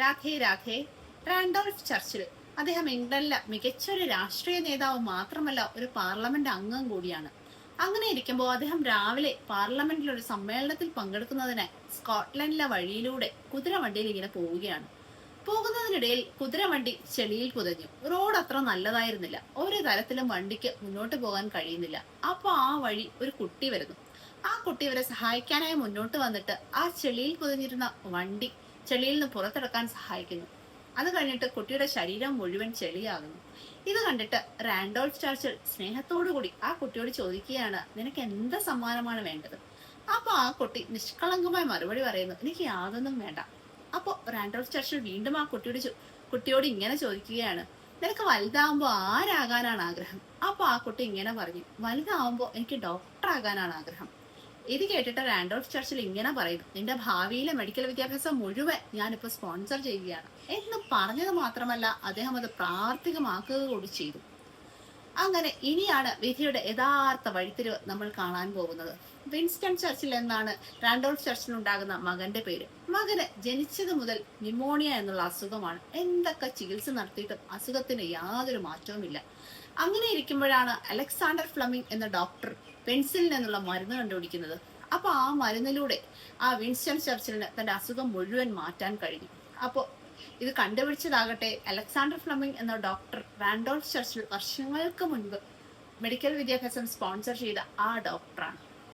രാഖേ രാഖേ Randolph ചർച്ചിൽ. അദ്ദേഹം ഇംഗ്ലണ്ടിലെ മികച്ചൊരു രാഷ്ട്രീയ നേതാവ് മാത്രമല്ല ഒരു പാർലമെന്റ് അംഗം കൂടിയാണ്. അങ്ങനെ ഇരിക്കുമ്പോൾ അദ്ദേഹം രാവിലെ പാർലമെന്റിൽ ഒരു സമ്മേളനത്തിൽ പങ്കെടുക്കുന്നതിന് സ്കോട്ട്ലൻഡിലെ വഴിയിലൂടെ കുതിരവണ്ടിയിൽ ഇങ്ങനെ പോവുകയാണ്. പോകുന്നതിനിടയിൽ കുതിരവണ്ടി ചെളിയിൽ പുതഞ്ഞു റോഡ് അത്ര നല്ലതായിരുന്നില്ല. ഒരു തരത്തിലും വണ്ടിക്ക് മുന്നോട്ട് പോകാൻ കഴിയുന്നില്ല. അപ്പൊ ആ വഴി ഒരു കുട്ടി വരുന്നു. ആ കുട്ടി ഇവരെ സഹായിക്കാനായി മുന്നോട്ട് വന്നിട്ട് ആ ചെളിയിൽ പുതഞ്ഞിരുന്ന വണ്ടി ചെളിയിൽ നിന്ന് പുറത്തെടുക്കാൻ സഹായിക്കുന്നു. അത് കഴിഞ്ഞിട്ട് കുട്ടിയുടെ ശരീരം മുഴുവൻ ചെളിയാകുന്നു. ഇത് കണ്ടിട്ട് റാൻഡോൾഫ് ചർച്ചിൽ സ്നേഹത്തോടുകൂടി ആ കുട്ടിയോട് ചോദിക്കുകയാണ് നിനക്ക് എന്ത് സമ്മാനമാണ് വേണ്ടത്? അപ്പൊ ആ കുട്ടി നിഷ്കളങ്കമായി മറുപടി പറയുന്നു എനിക്ക് യാതൊന്നും വേണ്ട. അപ്പോൾ റാൻഡോൾഫ് ചർച്ചിൽ വീണ്ടും ആ കുട്ടിയോട് കുട്ടിയോട് ഇങ്ങനെ ചോദിക്കുകയാണ് നിനക്ക് വലുതാവുമ്പോ ആരാകാനാണ് ആഗ്രഹം? അപ്പോൾ ആ കുട്ടി ഇങ്ങനെ പറഞ്ഞു വലുതാവുമ്പോ എനിക്ക് ഡോക്ടർ ആകാനാണ് ആഗ്രഹം. ഇത് കേട്ടിട്ട് റാൻഡോൾഫ് ചർച്ചിൽ ഇങ്ങനെ പറയുന്നു നിന്റെ ഭാവിയിലെ മെഡിക്കൽ വിദ്യാഭ്യാസം മുഴുവൻ ഞാനിപ്പോ സ്പോൺസർ ചെയ്യുകയാണ്. എന്ന് പറഞ്ഞത് മാത്രമല്ല അദ്ദേഹം അത് പ്രാവർത്തികമാക്കുക കൂടി ചെയ്തു. അങ്ങനെ ഇനിയാണ് വിധിയുടെ യഥാർത്ഥ വഴിത്തിരിവ് നമ്മൾ കാണാൻ പോകുന്നത്. വിൻസ്റ്റൺ ചർച്ചിൽ എന്നാണ് റാൻഡോൾഫ് ചർച്ചിലുണ്ടാകുന്ന മകന്റെ പേര്. മകന് ജനിച്ചത് മുതൽ ന്യൂമോണിയ എന്നുള്ള അസുഖമാണ്. എന്തൊക്കെ ചികിത്സ നടത്തിയിട്ടും അസുഖത്തിന് യാതൊരു മാറ്റവുമില്ല. അങ്ങനെ ഇരിക്കുമ്പോഴാണ് അലക്സാണ്ടർ ഫ്ലമിംഗ് എന്ന ഡോക്ടർ പെൻസിലിൻ എന്നുള്ള മരുന്ന് കണ്ടുപിടിക്കുന്നത്. അപ്പൊ ആ മരുന്നിലൂടെ ആ വിൻസ്റ്റൺ ചർച്ചിലിന് തന്റെ അസുഖം മുഴുവൻ മാറ്റാൻ കഴിഞ്ഞു. അപ്പോൾ ഇത് കണ്ടുപിടിച്ചതാകട്ടെ അലക്സാണ്ടർ ഫ്ലമിംഗ് എന്ന ഡോക്ടർ റാൻഡോൾഫ് ചർച്ചിൽ വർഷങ്ങൾക്ക് മുൻപ് മെഡിക്കൽ വിദ്യാഭ്യാസം സ്പോൺസർ ചെയ്ത ആ ഡോക്ടറാണ്.